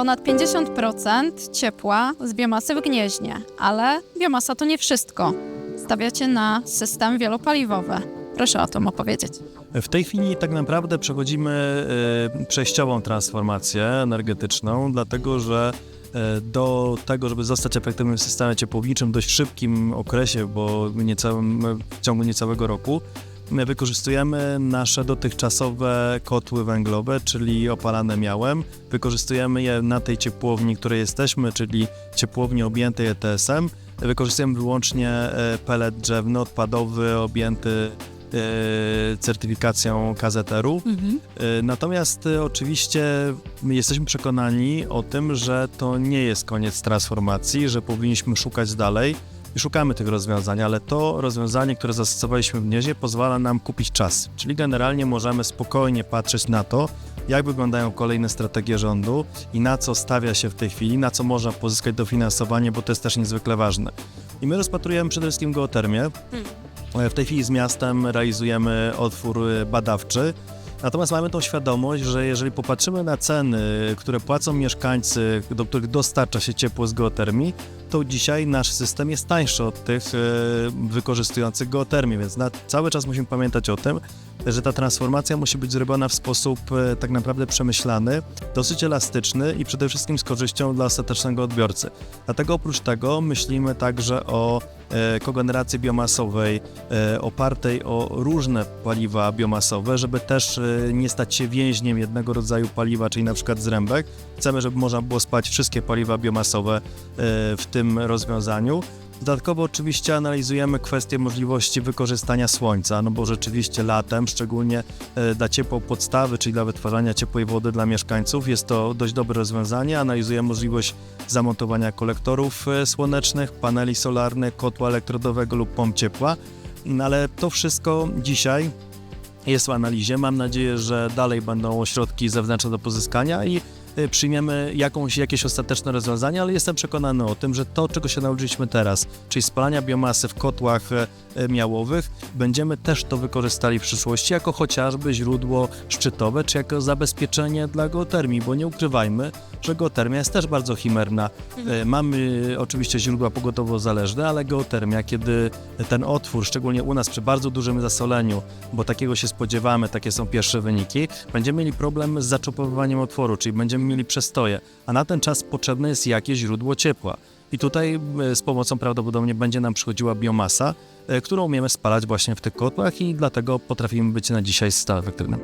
ponad 50% ciepła z biomasy w Gnieźnie, ale biomasa to nie wszystko. Stawiacie na system wielopaliwowy. Proszę o tym opowiedzieć. W tej chwili tak naprawdę przechodzimy e, przejściową transformację energetyczną, dlatego że e, do tego, żeby zostać efektywnym systemem ciepłowniczym w dość szybkim okresie, bo niecałym, w ciągu niecałego roku, wykorzystujemy nasze dotychczasowe kotły węglowe, czyli opalane miałem. Wykorzystujemy je na tej ciepłowni, której jesteśmy, czyli ciepłowni objętej ETS-em. Wykorzystujemy wyłącznie e, pelet drzewny, odpadowy, objęty e, certyfikacją KZR-u. E, Natomiast oczywiście my jesteśmy przekonani o tym, że to nie jest koniec transformacji, że powinniśmy szukać dalej i szukamy tych rozwiązań, ale to rozwiązanie, które zastosowaliśmy w Gnieźnie pozwala nam kupić czas. Czyli generalnie możemy spokojnie patrzeć na to, jak wyglądają kolejne strategie rządu i na co stawia się w tej chwili, na co można pozyskać dofinansowanie, bo to jest też niezwykle ważne. I my rozpatrujemy przede wszystkim geotermię. E, W tej chwili z miastem realizujemy otwór e, badawczy. Natomiast mamy tą świadomość, że jeżeli popatrzymy na ceny, które płacą mieszkańcy, do których dostarcza się ciepło z geotermii, to dzisiaj nasz system jest tańszy od tych e, wykorzystujących geotermię, więc na, cały czas musimy pamiętać o tym, że ta transformacja musi być zrobiona w sposób e, tak naprawdę przemyślany, dosyć elastyczny i przede wszystkim z korzyścią dla ostatecznego odbiorcy. Dlatego oprócz tego myślimy także o e, kogeneracji biomasowej e, opartej o różne paliwa biomasowe, żeby też nie stać się więźniem jednego rodzaju paliwa, czyli na przykład zrębek. Chcemy, żeby można było spać wszystkie paliwa biomasowe w tym rozwiązaniu. Dodatkowo oczywiście analizujemy kwestię możliwości wykorzystania słońca, no bo rzeczywiście latem, szczególnie e, dla ciepłą podstawy, czyli dla wytwarzania ciepłej wody dla mieszkańców, jest to dość dobre rozwiązanie. Analizujemy możliwość zamontowania kolektorów e, słonecznych, paneli solarnych, kotła elektrodowego lub pomp ciepła, No ale to wszystko dzisiaj jest w analizie. Mam nadzieję, że dalej będą środki zewnętrzne do pozyskania i przyjmiemy jakąś, jakieś ostateczne rozwiązanie, ale jestem przekonany o tym, że to, czego się nauczyliśmy teraz, czyli spalania biomasy w kotłach e, e, miałowych, będziemy też to wykorzystali w przyszłości jako chociażby źródło szczytowe, czy jako zabezpieczenie dla geotermii, bo nie ukrywajmy, że geotermia jest też bardzo chimerna. E, Mamy oczywiście źródła pogotowo zależne, ale geotermia, kiedy ten otwór, szczególnie u nas przy bardzo dużym zasoleniu, bo takiego się spodziewamy, takie są pierwsze wyniki, będziemy mieli problem z zaczopowywaniem otworu, czyli będziemy mieli przestoje, a na ten czas potrzebne jest jakieś źródło ciepła. I tutaj e, z pomocą prawdopodobnie będzie nam przychodziła biomasa, e, którą umiemy spalać właśnie w tych kotłach i dlatego potrafimy być na dzisiaj stale efektywnym.